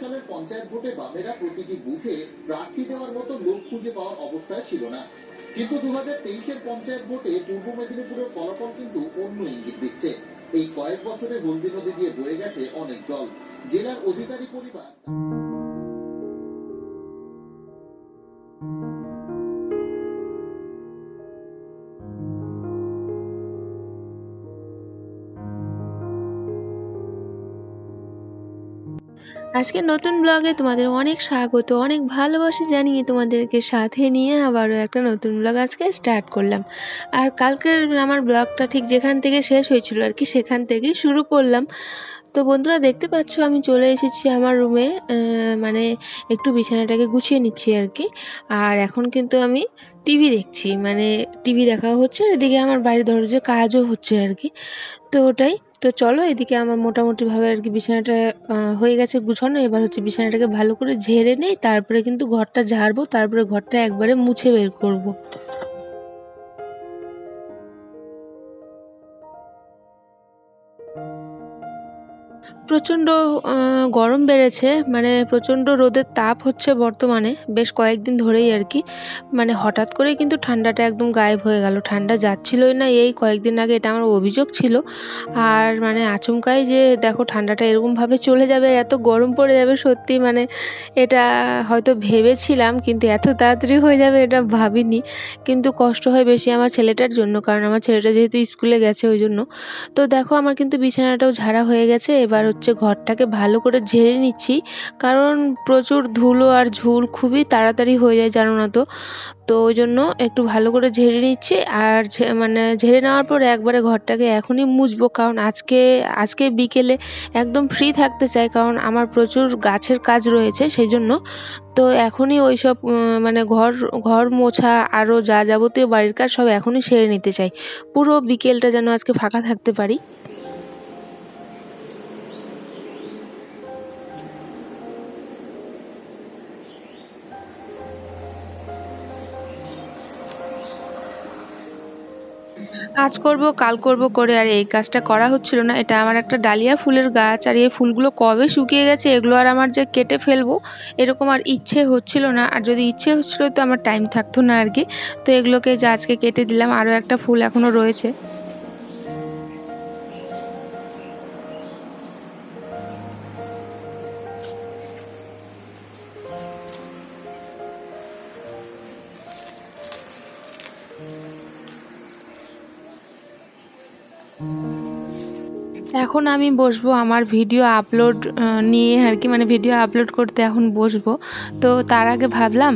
সালের পঞ্চায়েত ভোটে বামেরা প্রতিটি বুথে প্রার্থী দেওয়ার মতো লোক খুঁজে পাওয়ার অবস্থায় ছিল না। কিন্তু দু হাজার তেইশের পঞ্চায়েত ভোটে পূর্ব মেদিনীপুরের ফলাফল কিন্তু অন্য ইঙ্গিত দিচ্ছে। এই কয়েক বছরে হলদি নদী দিয়ে বয়ে গেছে অনেক জল। জেলার অধিকারী পরিবার আজকে নতুন ব্লগে তোমাদের অনেক স্বাগত, অনেক ভালোবাসা জানিয়ে তোমাদেরকে সাথে নিয়ে আবারও একটা নতুন ব্লগ আজকে স্টার্ট করলাম। আর কালকের আমার ব্লগটা ঠিক যেখান থেকে শেষ হয়েছিল আর কি, সেখান থেকেই শুরু করলাম। তো বন্ধুরা দেখতে পাচ্ছ, আমি চলে এসেছি আমার রুমে মানে একটু বিছানাটাকে গুছিয়ে নিচ্ছি আর কি আর এখন কিন্তু আমি টিভি দেখছি মানে টিভি দেখা হচ্ছে এদিকে আমার বাড়ির দরজা কাজও হচ্ছে আর কি তো ওটাই, তো চলো এদিকে আমার মোটামুটিভাবে আর কি বিছানাটা হয়ে গেছে গুছানো, এবার হচ্ছে বিছানাটাকে ভালো করে ঝেড়ে নেই, তারপরে কিন্তু ঘরটা ঝাড়বো, তারপরে ঘরটা একবারে মুছে বের করব। প্রচণ্ড গরম বেড়েছে মানে প্রচণ্ড রোদের তাপ হচ্ছে বর্তমানে, বেশ কয়েকদিন ধরেই আর কি। মানে হঠাৎ করেই কিন্তু ঠান্ডাটা একদম গায়েব হয়ে গেল, ঠান্ডা যাচ্ছিলই না এই কয়েকদিন আগে, এটা আমার অভিযোগ ছিল। আর মানে আচমকাই যে দেখো ঠান্ডাটা এরকমভাবে চলে যাবে, এত গরম পড়ে যাবে সত্যি মানে এটা হয়তো ভেবেছিলাম, কিন্তু এত তাড়াতাড়ি হয়ে যাবে এটা ভাবিনি। কিন্তু কষ্ট হয় বেশি আমার ছেলেটার জন্য, কারণ আমার ছেলেটা যেহেতু স্কুলে গেছে ওই জন্য। তো দেখো আমার কিন্তু বিছানাটাও ঝাড়া হয়ে গেছে, এবার হচ্ছে ঘরটাকে ভালো করে ঝেড়ে নিচ্ছি, কারণ প্রচুর ধুলো আর ঝুল খুবই তাড়াতাড়ি হয়ে যায়, জানো না তো। তো ওই জন্য একটু ভালো করে ঝেড়ে নিচ্ছি আর মানে ঝেড়ে নেওয়ার পর একবারে ঘরটাকে এখনই মুছবো, কারণ আজকে আজকে বিকেলে একদম ফ্রি থাকতে চাই, কারণ আমার প্রচুর গাছের কাজ রয়েছে সেই জন্য তো এখনই ওই সব মানে ঘর ঘর মোছা আরও যা যাবতীয় বাড়ির কাজ সব এখনই সেরে নিতে চাই। পুরো বিকেলটা যেন আজকে ফাঁকা থাকতে পারি। আজ করব, কাল করব করে, আর এই কাজটা করা হচ্ছিল না। এটা আমার একটা ডালিয়া ফুলের গাছ, আর এই ফুলগুলো কবে শুকিয়ে গেছে এগুলো আর আমার যে কেটে ফেলব, এরকম আর ইচ্ছে হচ্ছিল না। আর যদি ইচ্ছে হচ্ছিল তো আমার টাইম থাকতো না আর কি। তো এগুলোকে যে আজকে কেটে দিলাম, আরও একটা ফুল এখনও রয়েছে। এখন আমি বসবো, আমার ভিডিও আপলোড নিয়ে আর কি মানে ভিডিও আপলোড করতে এখন বসবো। তো তার আগে ভাবলাম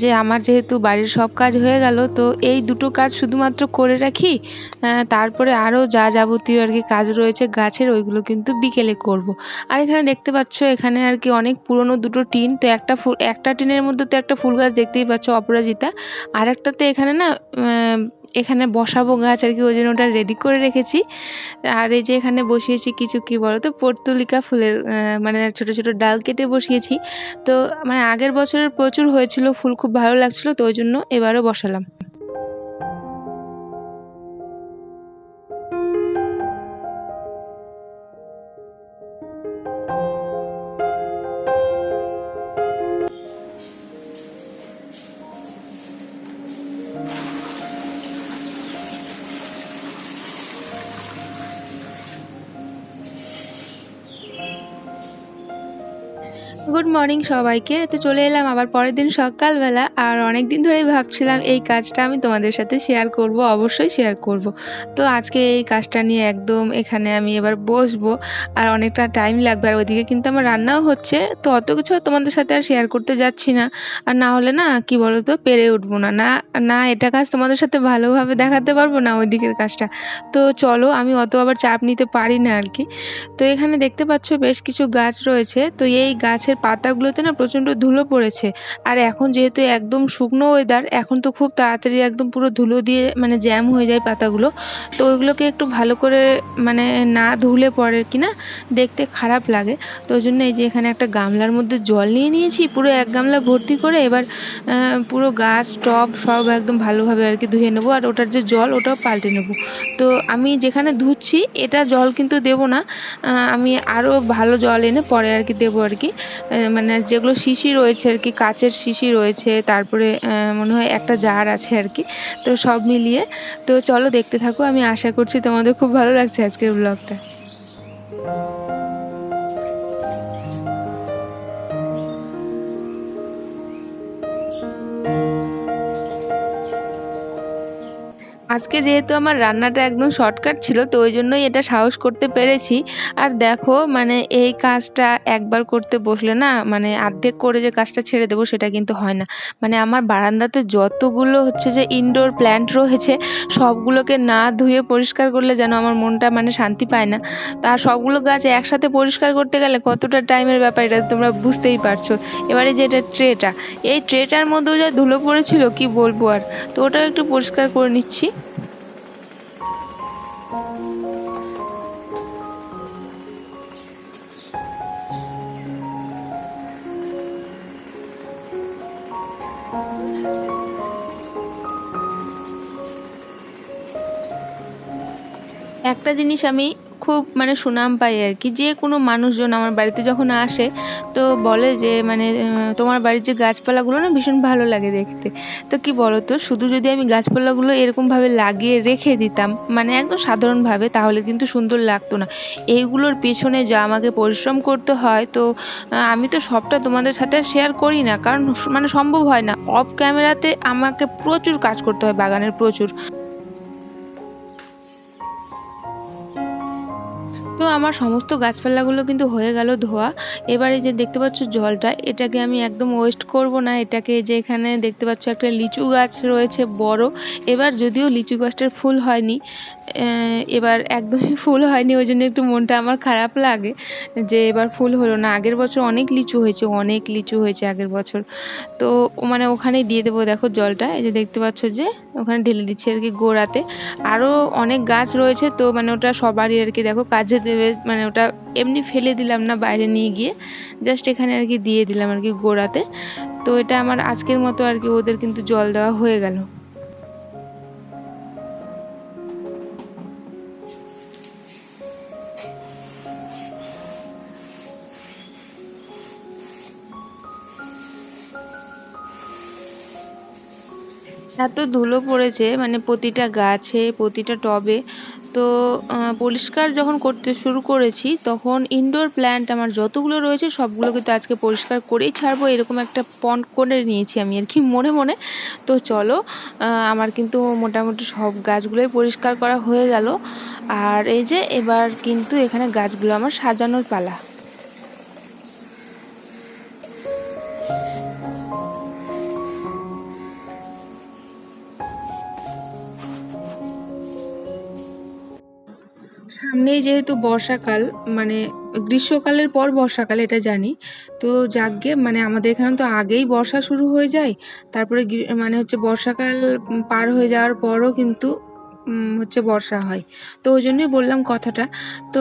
যে আমার যেহেতু বাড়ির সব কাজ হয়ে গেল, তো এই দুটো কাজ শুধুমাত্র করে রাখি তারপরে আরও যা যাবতীয় আর কি কাজ রয়েছে গাছের, ওইগুলো কিন্তু বিকেলে করব। আর এখানে দেখতে পাচ্ছ, এখানে আর কি অনেক পুরনো দুটো টিন, তো একটা ফুল একটা টিনের মধ্যে তো একটা ফুল গাছ দেখতেই পাচ্ছ, অপরাজিতা। আর একটাতে এখানে না এখানে বসাবো গাছ আর কি, ওই জন্য ওটা রেডি করে রেখেছি। আর এই যে এখানে বসিয়েছি কিছু কি বলো তো? পর্তুলিকা ফুলের মানে ছোট ছোট ডাল কেটে বসিয়েছি। তো মানে আগের বছরের প্রচুর হয়েছিল, ফুল খুব ভালো লাগছিল, তো ওই জন্য এবারও বসালাম। গুড মর্নিং সবাইকে। তো চলে এলাম আবার পরের দিন সকালবেলা। আর অনেক দিন ধরেই ভাবছিলাম এই কাজটা আমি তোমাদের সাথে শেয়ার করব, অবশ্যই শেয়ার করব। তো আজকে এই কাজটা নিয়ে একদম এখানে আমি এবার বসবো। আর অনেকটা টাইম লাগবে। আর ওইদিকে কিন্তু আমার রান্নাও হচ্ছে। তো অত কিছু তোমাদের সাথে আর শেয়ার করতে যাচ্ছি না। আর না হলে না, কি বলো তো পেরে উঠবো না। না না এটা কাজ তোমাদের সাথে ভালোভাবে দেখাতে পারব না ওই দিকের কাজটা। তো চলো, আমি অত আবার চাপ নিতে পারি না আর কি। তো এখানে দেখতে পাচ্ছ বেশ কিছু গাছ রয়েছে। তো এই গাছের গাছের পাতাগুলোতে না প্রচণ্ড ধুলো পড়েছে। আর এখন যেহেতু একদম শুকনো ওয়েদার এখন তো খুব তাড়াতাড়ি একদম পুরো ধুলো দিয়ে মানে জ্যাম হয়ে যায় পাতাগুলো। তো ওইগুলোকে একটু ভালো করে মানে না ধুলে পরে কি না দেখতে খারাপ লাগে। তো ওই জন্য এই যে এখানে একটা গামলার মধ্যে জল নিয়ে নিয়েছি, পুরো এক গামলা ভর্তি করে এবার পুরো গাছ, টব সব একদম ভালোভাবে আর কি ধুয়ে নেব। আর ওটার যে জল, ওটাও পাল্টে নেব। তো আমি যেখানে ধুচ্ছি, এটা জল কিন্তু দেবো না আমি আরও ভালো জল এনে পরে আর কি দেবো আর কি। মানে যেগুলো শিশি রয়েছে আর কি, কাচের শিশি রয়েছে, তারপরে মনে হয় একটা জার আছে আর কি, তো সব মিলিয়ে, তো চলো দেখতে থাকো, আমি আশা করছি তোমাদের খুব ভালো লাগছে আজকের ব্লগটা আজকে যেহেতু আমার রান্নাটা একদম শর্টকাট ছিল, তো ওই জন্যই এটা সাহস করতে পেরেছি। আর দেখো মানে এই কাজটা একবার করতে বসলে না মানে অর্ধেক করে যে কাজটা ছেড়ে দেবো সেটা কিন্তু হয় না। মানে আমার বারান্দাতে যতগুলো হচ্ছে যে ইনডোর প্ল্যান্ট রয়েছে, সবগুলোকে না ধুয়ে পরিষ্কার করলে যেন আমার মনটা মানে শান্তি পায় না। তার সবগুলো গাছ একসাথে পরিষ্কার করতে গেলে কতটা টাইমের ব্যাপার, এটা তোমরা বুঝতেই পারছ। এবারে যে এটা ট্রেটা এই ট্রেটার মধ্যেও যা ধুলো পড়েছিল, কি বলব আর? তো ওটাও একটু পরিষ্কার করে নিচ্ছি। একটা জিনিস আমি খুব মানে সুনাম পাই আর কি। যে কোনো মানুষজন আমার বাড়িতে যখন আসে, তো বলে যে মানে তোমার বাড়ির যে গাছপালাগুলো না ভীষণ ভালো লাগে দেখতে। তো কি বলো তো শুধু যদি আমি গাছপালাগুলো এরকমভাবে লাগিয়ে রেখে দিতাম মানে একদম সাধারণভাবে, তাহলে কিন্তু সুন্দর লাগতো না। এইগুলোর পেছনে যা আমাকে পরিশ্রম করতে হয়, তো আমি তো সবটা তোমাদের সাথে শেয়ার করি না। কারণ মানে সম্ভব হয় না। অফ ক্যামেরাতে আমাকে প্রচুর কাজ করতে হয়, বাগানের প্রচুর। তো আমার সমস্ত গাছপালাগুলো কিন্তু হয়ে গেল ধোয়া। এবারে যে দেখতে পাচ্ছ জলটা, এটাকে আমি একদম ওয়েস্ট করব না। এটাকে যে এখানে দেখতে পাচ্ছ একটা লিচু গাছ রয়েছে বড়। এবার যদিও লিচু গাছটার ফুল হয়নি এবার একদমই ফুল হয়নি, ওই জন্য একটু মনটা আমার খারাপ লাগে যে এবার ফুল হলো না। আগের বছর অনেক লিচু হয়েছে, অনেক লিচু হয়েছে আগের বছর। তো মানে ওখানেই দিয়ে দেবো, দেখো জলটা, এই যে দেখতে পাচ্ছ যে ওখানে ঢেলে দিচ্ছে আর কি গোড়াতে। আরও অনেক গাছ রয়েছে, তো মানে ওটা সবারই আর কি, দেখো কাজে দেবে মানে ওটা এমনি ফেলে দিলাম না বাইরে নিয়ে গিয়ে জাস্ট এখানে আর কি দিয়ে দিলাম আর কি গোড়াতে। তো এটা আমার আজকের মতো আর কি, ওদের কিন্তু জল দেওয়া হয়ে গেল। এত ধুলো পড়েছে মানে প্রতিটা গাছে, প্রতিটা টবে। তো পরিষ্কার যখন করতে শুরু করেছি, তখন ইনডোর প্ল্যান্ট আমার যতগুলো রয়েছে, সবগুলো কিন্তু আজকে পরিষ্কার করেই ছাড়বো। এরকম একটা পন্ড করে নিয়েছি আমি আর কি মনে মনে। তো চলো আমার কিন্তু মোটামুটি সব গাছগুলোই পরিষ্কার করা হয়ে গেল। আর এই যে, এবার কিন্তু এখানে গাছগুলো আমার সাজানোর পালা। সামনেই যেহেতু বর্ষাকাল মানে গ্রীষ্মকালের পর বর্ষাকাল, এটা জানি। তো যাকগে মানে আমাদের এখানে তো আগেই বর্ষা শুরু হয়ে যায়। তারপরে মানে হচ্ছে বর্ষাকাল পার হয়ে যাওয়ার পরও কিন্তু হচ্ছে বর্ষা হয়। তো ওই জন্যই বললাম কথাটা। তো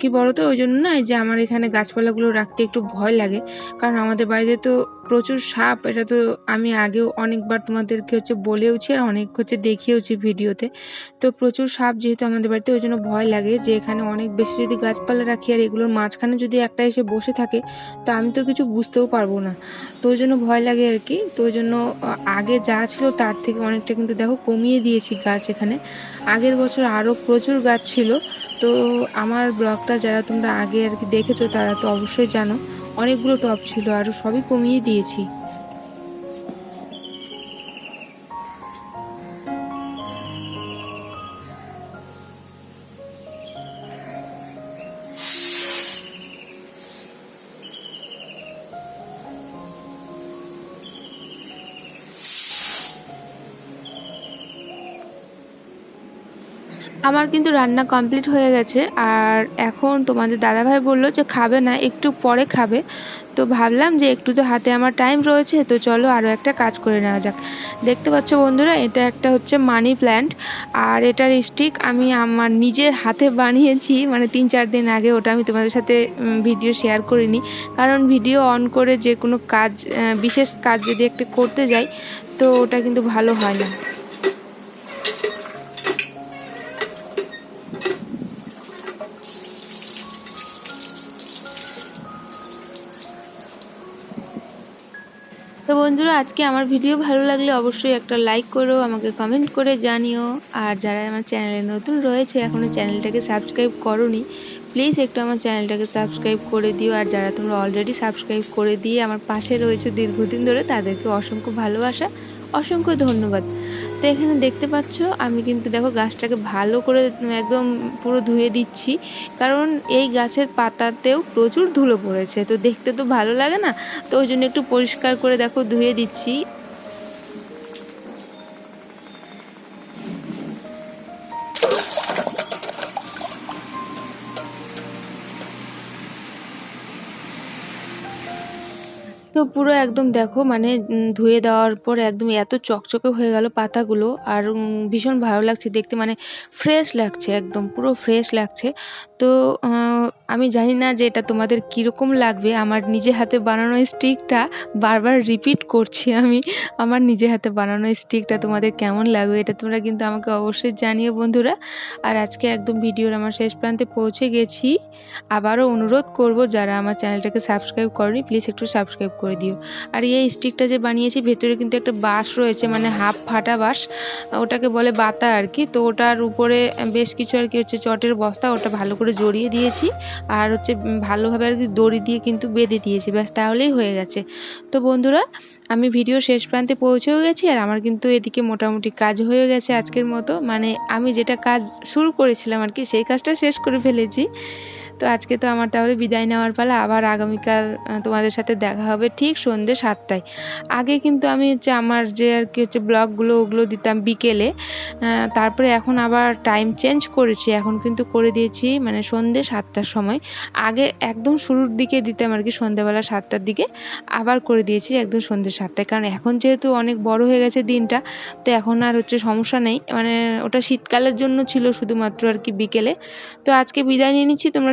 কি বলো তো ওই জন্য না যে আমার এখানে গাছপালাগুলো রাখতে একটু ভয় লাগে। কারণ আমাদের বাড়িতে তো প্রচুর সাপ, এটা তো আমি আগেও অনেকবার তোমাদেরকে হচ্ছে বলেওছি আর অনেক হচ্ছে দেখিয়েওছি ভিডিওতে। তো প্রচুর সাপ যেহেতু আমাদের বাড়িতে, ওই জন্য ভয় লাগে যে এখানে অনেক বেশি যদি গাছপালা রাখি আর এগুলোর মাঝখানে যদি একটা এসে বসে থাকে, তো আমি তো কিছু বুঝতেও পারব না। তো ওই জন্য ভয় লাগে আর কি। তো ওই জন্য আগে যা ছিল তার থেকে অনেকটা কিন্তু দেখো কমিয়ে দিয়েছি গাছ এখানে। আগের বছর আরও প্রচুর গাছ ছিল। তো আমার ব্লগটা যারা তোমরা আগে আর কি দেখেছ তারা তো অবশ্যই জানো। অনেকগুলো টপ ছিল আর সবই কমিয়ে দিয়েছি। আমার কিন্তু রান্না কমপ্লিট হয়ে গেছে আর এখন তোমাদের দাদাভাই বলল যে খাবে না, একটু পরে খাবে। তো ভাবলাম যে একটু তো হাতে আমার টাইম রয়েছে, তো চলো আরও একটা কাজ করে নেওয়া যাক। দেখতে পাচ্ছ বন্ধুরা, এটা একটা হচ্ছে মানি প্ল্যান্ট আর এটার স্টিক আমি আমার নিজের হাতে বানিয়েছি মানে তিন চার দিন আগে ওটা আমি তোমাদের সাথে ভিডিও শেয়ার করিনি। কারণ ভিডিও অন করে যে কোনো কাজ বিশেষ কাজ যদি একটা করতে যাই, তো ওটা কিন্তু ভালো হয় না। তো বন্ধুরা, আজকে আমার ভিডিও ভালো লাগলে অবশ্যই একটা লাইক করো, আমাকে কমেন্ট করে জানিও। আর যারা আমার চ্যানেলে নতুন রয়েছে এখনও চ্যানেলটাকে সাবস্ক্রাইব করনি প্লিজ একটু আমার চ্যানেলটাকে সাবস্ক্রাইব করে দিও। আর যারা তোমরা অলরেডি সাবস্ক্রাইব করে দিয়ে আমার পাশে রয়েছে দীর্ঘদিন ধরে, তাদেরকে অসংখ্য ভালোবাসা। অসংখ্য ধন্যবাদ। তো এখানে দেখতে পাচ্ছ, আমি কিন্তু দেখো গাছটাকে ভালো করে একদম পুরো ধুয়ে দিচ্ছি। কারণ এই গাছের পাতাতেও প্রচুর ধুলো পড়েছে। তো দেখতে তো ভালো লাগে না? তো ওই জন্য একটু পরিষ্কার করে দেখো ধুয়ে দিচ্ছি। তো পুরো একদম দেখো মানে ধুয়ে দেওয়ার পর একদম এত চকচকে হয়ে গেল পাতাগুলো আর ভীষণ ভালো লাগছে দেখতে মানে ফ্রেশ লাগছে একদম, পুরো ফ্রেশ লাগছে। তো আমি জানি না যে এটা তোমাদের কীরকম লাগবে। আমার নিজে হাতে বানানো স্টিকটা বারবার রিপিট করছি আমি। আমার নিজে হাতে বানানো স্টিকটা তোমাদের কেমন লাগবে এটা তোমরা কিন্তু আমাকে অবশ্যই জানিও বন্ধুরা। আর আজকে একদম ভিডিওর আমার শেষ প্রান্তে পৌঁছে গেছি। আবারও অনুরোধ করব যারা আমার চ্যানেলটাকে সাবস্ক্রাইব করনি প্লিজ একটু সাবস্ক্রাইব করে দিও। আর এই স্টিকটা যে বানিয়েছি, ভেতরে কিন্তু একটা বাঁশ রয়েছে মানে হাফ ফাটা বাঁশ। ওটাকে বলে বাতা আর কি। তো ওটার উপরে বেশ কিছু আর কি হচ্ছে চটের বস্তা, ওটা ভালো করে জড়িয়ে দিয়েছি। আর হচ্ছে ভালোভাবে আর কি দড়ি দিয়ে কিন্তু বেঁধে দিয়েছি, ব্যাস তাহলেই হয়ে গেছে। তো বন্ধুরা, আমি ভিডিও শেষ প্রান্তে পৌঁছেও গেছি আর আমার কিন্তু এদিকে মোটামুটি কাজ হয়ে গেছে আজকের মতো। মানে আমি যেটা কাজ শুরু করেছিলাম আর কি, সেই কাজটা শেষ করে ফেলেছি। তো আজকে তো আমার তাহলে বিদায় নেওয়ার পালা। আবার আগামীকাল তোমাদের সাথে দেখা হবে ঠিক সন্ধ্যে সাতটায়। আগে কিন্তু আমি হচ্ছে আমার যে আর কি হচ্ছে ব্লগগুলো ওগুলো দিতাম বিকেলে। তারপরে এখন আবার টাইম চেঞ্জ করেছি। এখন কিন্তু করে দিয়েছি মানে সন্ধ্যে সাতটার সময়। আগে একদম শুরুর দিকে দিতাম আর কি সন্ধ্যাবেলা সাতটার দিকে। আবার করে দিয়েছি একদম সন্ধ্যে সাতটায়। কারণ এখন যেহেতু অনেক বড় হয়ে গেছে দিনটা, তো এখন আর হচ্ছে সমস্যা নেই। মানে ওটা শীতকালের জন্য ছিল শুধুমাত্র আর কি বিকেলে। তো আজকে বিদায় নিয়ে নিচ্ছি। তোমরা